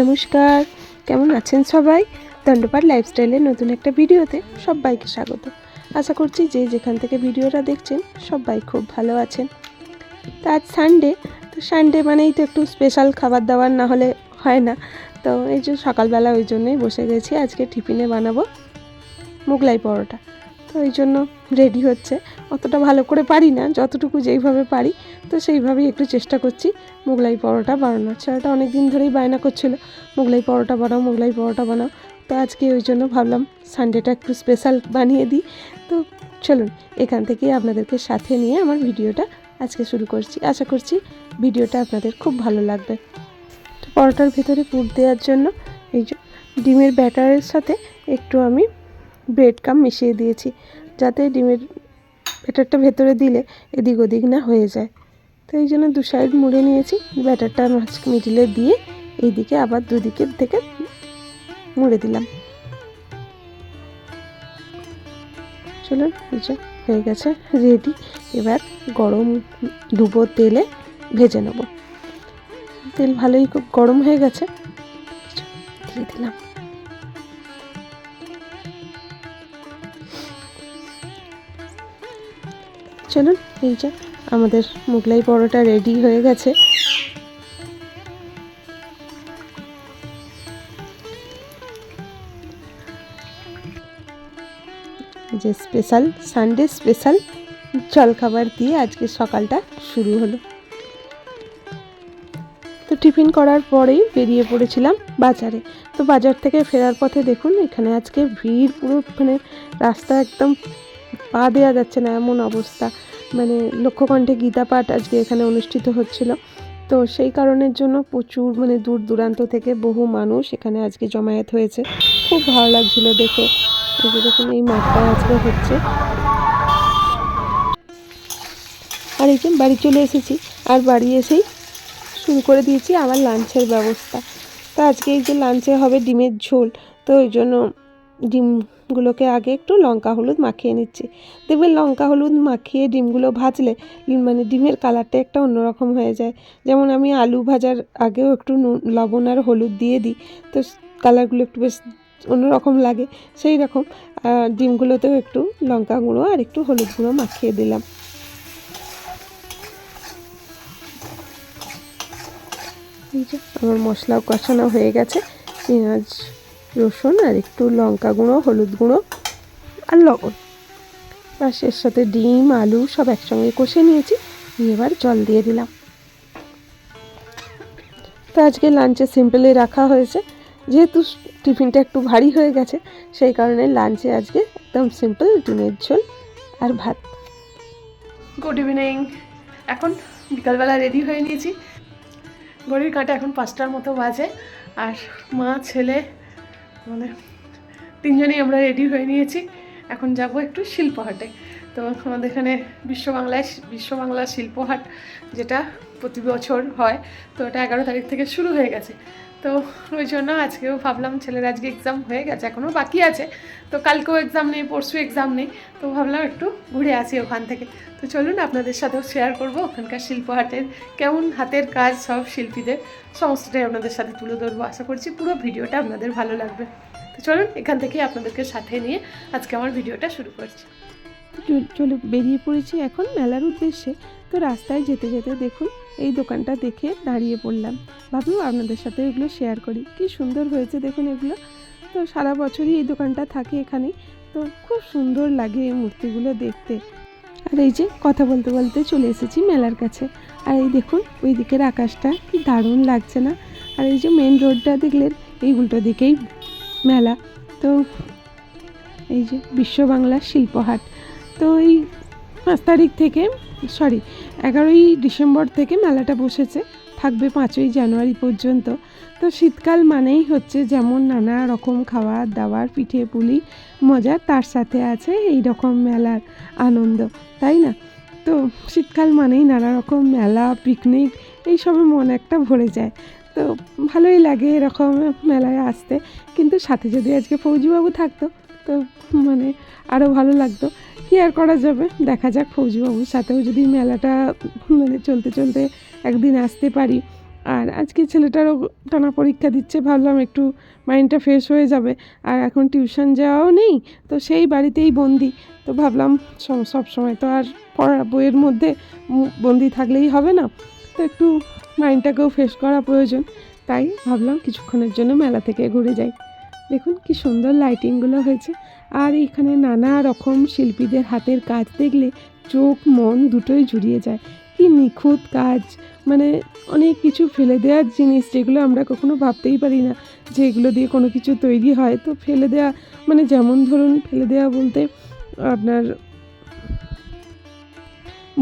নমস্কার। কেমন আছেন সবাই? দণ্ডপাট লাইফস্টাইলের নতুন একটা ভিডিওতে সবাইকে স্বাগত। আশা করছি যে যেখান থেকে ভিডিওটা দেখছেন, সবাই খুব ভালো আছেন। তো আজ সানডে তো সানডে মানেই তো একটু স্পেশাল খাবার দাবার না হলে হয় না। তো এই যে সকালবেলা ওই জন্যই বসে গেছি, আজকে টিফিনে বানাবো মোগলাই পরোটা। তো ওই জন্য রেডি হচ্ছে। অতটা ভালো করে পারি না, যতটুকু যেইভাবে পারি, তো সেইভাবেই একটু চেষ্টা করছি মোগলাই পরোটা বানানোর। ছেলেটা অনেক দিন ধরেই বায়না করছিল, মোগলাই পরোটা বানাও, মোগলাই পরোটা বানাও। তো আজকে ওই জন্য ভাবলাম সানডেটা একটু স্পেশাল বানিয়ে দিই। তো চলুন, এখান থেকেই আপনাদেরকে সাথে নিয়ে আমার ভিডিওটা আজকে শুরু করছি। আশা করছি ভিডিওটা আপনাদের খুব ভালো লাগবে। তো পরোটার ভেতরে পুর দেওয়ার জন্য এই ডিমের ব্যাটারের সাথে একটু আমি ব্রেড কাম মিশিয়ে দিয়েছি, যাতে ডিমের ব্যাটারটা ভেতরে দিলে এদিক ওদিক না হয়ে যায়। তো এই জন্য দু সাইড মুড়ে নিয়েছি, ব্যাটারটা মাছ মিডিলে দিয়ে এইদিকে আবার দুদিকের থেকে মুড়ে দিলাম। চলুন যে হয়ে গেছে রেডি এবার গরম ডুবো তেলে ভেজে নেব। তেল ভালোই খুব গরম হয়ে গেছে দিয়ে দিলাম। চলুন, এই যে আমাদের মোগলাই পরোটা রেডি হয়ে গেছে। যে স্পেশাল সানডে স্পেশাল জলখাবার দিয়ে আজকে সকালটা শুরু হলো। তো টিফিন করার পরেই বেরিয়ে পড়েছিলাম বাজারে। তো বাজার থেকে ফেরার পথে দেখুন, এখানে আজকে ভিড় পুরো মানে রাস্তা একদম পা দেওয়া যাচ্ছে না, এমন অবস্থা। মানে লক্ষ্যকণ্ঠে গীতা পাঠ আজকে এখানে অনুষ্ঠিত হচ্ছিল। তো সেই কারণের জন্য প্রচুর মানে দূর দূরান্ত থেকে বহু মানুষ এখানে আজকে জমায়েত হয়েছে। খুব ভালো লাগছিল দেখে। দেখুন, এই মাঠটা আজকে হচ্ছে। আর এই বাড়ি চলে এসেছি। আর বাড়ি এসেই শুরু করে দিয়েছি আমার লাঞ্চের ব্যবস্থা। তো আজকে এই যে লাঞ্চে হবে ডিমের ঝোল। তো ওই জন্য ডিমগুলোকে আগে একটু লঙ্কা, হলুদ মাখিয়ে নিচ্ছি। দেখবেন লঙ্কা, হলুদ মাখিয়ে ডিমগুলো ভাজলে মানে ডিমের কালারটা একটা অন্যরকম হয়ে যায়। যেমন আমি আলু ভাজার আগেও একটু নুন, লবণ আর হলুদ দিয়ে দিই, তো কালারগুলো একটু বেশ অন্যরকম লাগে। সেই রকম ডিমগুলোতেও একটু লঙ্কা গুঁড়ো আর একটু হলুদ গুঁড়ো মাখিয়ে দিলাম। আমার মশলাও কষানো হয়ে গেছে। পেঁয়াজ রসুন আর একটু লঙ্কা গুঁড়ো, হলুদ গুঁড়ো আর লবণ। ব্যাস, এর সাথে ডিম, আলু সব একসঙ্গে কষে নিয়েছি, নিয়ে এবার জল দিয়ে দিলাম। তো আজকে লাঞ্চে সিম্পলে রাখা হয়েছে। যেহেতু টিফিনটা একটু ভারী হয়ে গেছে, সেই কারণে লাঞ্চে আজকে একদম সিম্পল ডিমের ঝোল আর ভাত। Good evening. এখন বিকালবেলা রেডি হয়ে নিয়েছি। ঘড়ির কাঁটা এখন পাঁচটার মতো বাজে, আর মা, ছেলে মানে তিনজনেই আমরা রেডি হয়ে নিয়েছি। এখন যাব একটু শিল্পহাটে। তো আমাদের এখানে বিশ্ব বাংলায় বিশ্ব বাংলা শিল্পহাট যেটা প্রতি বছর হয়, তো এটা এগারো তারিখ থেকে শুরু হয়ে গেছে। তো ওই জন্য আজকেও ভাবলাম ছেলের আজকে এক্সাম হয়ে গেছে এখনও বাকি আছে। তো কালকেও এক্সাম নেই, পরশু এক্সাম নেই। তো ভাবলাম একটু ঘুরে আসি ওখান থেকে। তো চলুন আপনাদের সাথেও শেয়ার করব ওখানকার শিল্পহাটের কেমন হাতের কাজ সব শিল্পীদের। সমস্তটাই আপনাদের সাথে তুলে ধরবো। আশা করছি পুরো ভিডিওটা আপনাদের ভালো লাগবে। তো চলুন এখান থেকে আপনাদেরকে সাথে নিয়ে আজকে আমার ভিডিওটা শুরু করছি। চলে বেরিয়ে পড়েছি এখন মেলার উদ্দেশ্যে। তো রাস্তায় যেতে যেতে দেখুন, এই দোকানটা দেখে দাঁড়িয়ে পড়লাম। ভাবলাম আপনাদের সাথে এগুলো শেয়ার করি। কি সুন্দর হয়েছে দেখুন এগুলো। তো সারা বছরই এই দোকানটা থাকে এখানে। তো খুব সুন্দর লাগে এই মূর্তিগুলো দেখতে। আর এই যে কথা বলতে বলতে চলে এসেছি মেলার কাছে। আর এই দেখুন ওই দিকের আকাশটা কি দারুণ লাগছে না? আর এই যে মেন রোডটা দেখলেন এই উল্টো দিকেই মেলা। তো এই যে বিশ্ব বাংলা শিল্পহাট। তো এই পাঁচ তারিখ থেকে সরি এগারোই ডিসেম্বর থেকে মেলাটা বসেছে, থাকবে পাঁচই জানুয়ারি পর্যন্ত। তো শীতকাল মানেই হচ্ছে যেমন নানা রকম খাবার দাবার পিঠে পুলি, মজা, তার সাথে আছে এই রকম মেলার আনন্দ, তাই না? তো শীতকাল মানেই নানা রকম মেলা পিকনিক এইসবে মন একটা ভরে যায়। তো ভালোই লাগে এরকম মেলায় আসতে, কিন্তু সাথে যদি আজকে ফৌজিবাবু থাকতো তো মানে আরও ভালো লাগতো। কী আর করা যাবে? দেখা যাক ফৌজিবাবুর সাথেও যদি মেলাটা মানে চলতে চলতে একদিন আসতে পারি। আর আজকে ছেলেটারও টানা পরীক্ষা দিচ্ছে, ভাবলাম একটু মাইন্ডটা ফ্রেশ হয়ে যাবে। আর এখন টিউশন যাওয়াও নেই, তো সেই বাড়িতেই বন্দি। তো ভাবলাম সব- সময় তো আর পড়া বইয়ের মধ্যে বন্দি থাকলেই হবে না। তো একটু মাইন্ডটাকেও ফ্রেশ করা প্রয়োজন। তাই ভাবলাম কিছুক্ষণের জন্য মেলা থেকে ঘুরে যাই। দেখুন কি সুন্দর লাইটিংগুলো হয়েছে। আর এখানে নানা রকম শিল্পীদের হাতের কাজ দেখলে চোখ, মন দুটোই জুড়িয়ে যায়। কি নিখুঁত কাজ মানে অনেক কিছু ফেলে দেওয়ার জিনিস যেগুলো আমরা কখনো ভাবতেই পারি না যে এগুলো দিয়ে কোনো কিছু তৈরি হয়। তো ফেলে দেওয়া মানে যেমন ধরুন ফেলে দেওয়া বলতে আপনার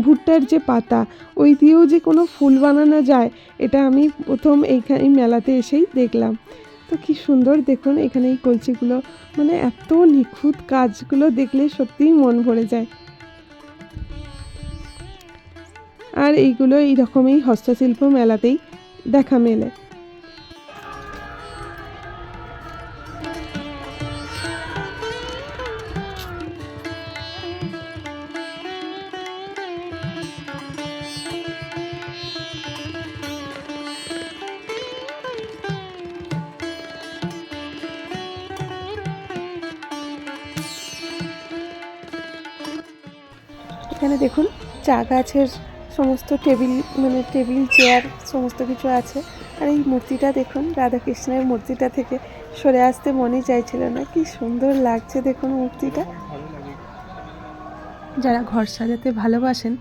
ভুট্টার যে পাতা, ওই দিয়েও যে কোনো ফুল বানানো যায়, এটা আমি প্রথম এইখানে মেলাতে এসেই দেখলাম। তো কি সুন্দর, দেখুন এখানে এই কলসিগুলো মানে এত নিখুঁত কাজগুলো দেখলে সত্যিই মন ভরে যায়। আর এইগুলো এইরকমই হস্তশিল্প মেলাতেই দেখা মেলে। এখানে দেখুন চা গাছের সমস্ত টেবিল মানে টেবিল, চেয়ার সমস্ত কিছু আছে। আর এই মূর্তিটা দেখুন, রাধাকৃষ্ণের মূর্তিটা থেকে সরে আসতে মনে চাইছিল না। কি সুন্দর লাগছে দেখুন মূর্তিটা। যারা ঘর সাজাতে ভালোবাসেন,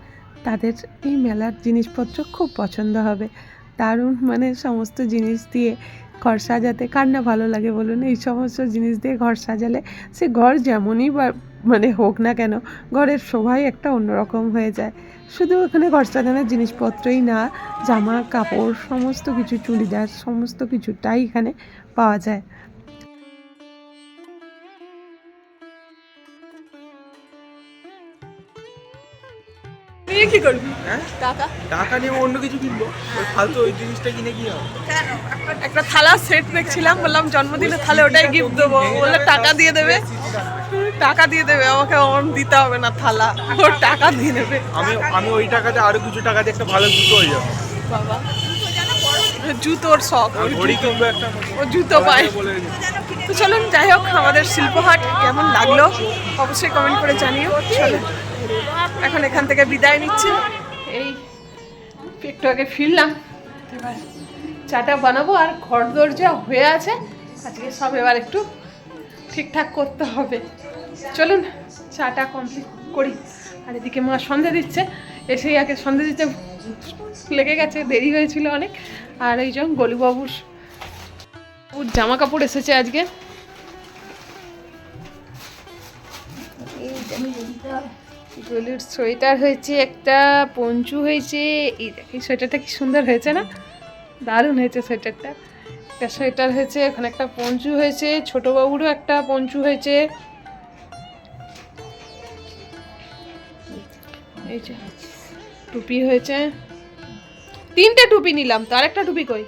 তাদের এই মেলার জিনিসপত্র খুব পছন্দ হবে। দারুণ মানে সমস্ত জিনিস দিয়ে ঘর সাজাতে কার না ভালো লাগে বলুন? এই সমস্ত জিনিস দিয়ে ঘর সাজালে সে ঘর যেমনই মানে হোক না কেন ঘরের শোভাই একটা অন্যরকম হয়ে যায় শুধু ওখানে ঘর সাজানোর জিনিসপত্রই না জামা কাপড় সমস্ত কিছু চুড়িদার সমস্ত কিছুটাই এখানে পাওয়া যায় নিয়ে কি করবি হ্যাঁ? টাকা টাকা নিয়ে অন্য কিছু কিনবো ওই ফালতু ওই জিনিসটা কিনে কি হবে একটা থালা সেট দেখছিলাম বললাম জন্মদিনে তাহলে ওটাই গিফট দেবো বললে টাকা দিয়ে দেবে টাকা দিয়ে দেবে আমাকে ওরম দিতে হবে না থালা। ওর টাকা দিয়ে দেবে আমি আমি ওই টাকাতে আরও কিছু টাকা দিয়ে একটা ভালো জুতো হয়ে যাব। বাবা। জুতোর শখ ও জুতো পায়। বলে তো চলুন যাই হোক আমাদের শিল্পহাট কেমন লাগল? অবশ্যই কমেন্ট করে জানিও। চলুন এখন এখান থেকে বিদায় নিচ্ছি। এই একটু আগে ফিরলাম। এবার চাটা বানাবো আর ঘর দরজা হয়ে আছে আজকে সব এবার একটু ঠিকঠাক করতে হবে। চলুন, চাটা কমপ্লিট করি। আর এদিকে মা সন্ধে দিচ্ছে, এসেই আগে সন্ধে দিতে লেগে গেছে, দেরি হয়েছিল অনেক। আর এই যে গলুবাবুর ওর জামা কাপড় এসেছে আজকে। গলুর সোয়েটার হয়েছে একটা, পঞ্চু হয়েছে, এই দেখ, এই সোয়েটারটা কি সুন্দর হয়েছে না? দারুণ হয়েছে সোয়েটারটা। একটা সোয়েটার হয়েছে, ওখানে একটা পঞ্চু হয়েছে ছোট বাবুরও একটা পঞ্চু হয়েছে। এই যে টুপি হয়েছে। তিনটে টুপি নিলাম তো আরেকটা টুপি কই?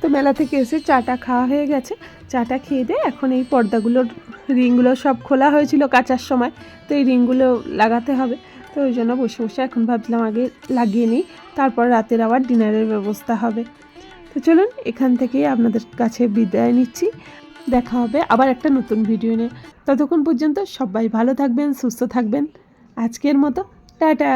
তো মেলা থেকে এসে চাটা খাওয়া হয়ে গেছে। চাটা খেয়ে দিয়ে এখন এই পর্দাগুলোর রিংগুলো সব খোলা হয়েছিল কাচার সময় তো এই রিংগুলো লাগাতে হবে। তো ওই জন্য বসে বসে এখন ভাবছিলাম আগে লাগিয়ে নিই তারপর রাতের আবার ডিনারের ব্যবস্থা হবে। তো চলুন এখান থেকেই আপনাদের কাছে বিদায় নিচ্ছি। দেখা হবে আবার একটা নতুন ভিডিও নিয়ে। ততক্ষণ পর্যন্ত সবাই ভালো থাকবেন, সুস্থ থাকবেন। আজকের মতো, টাটা।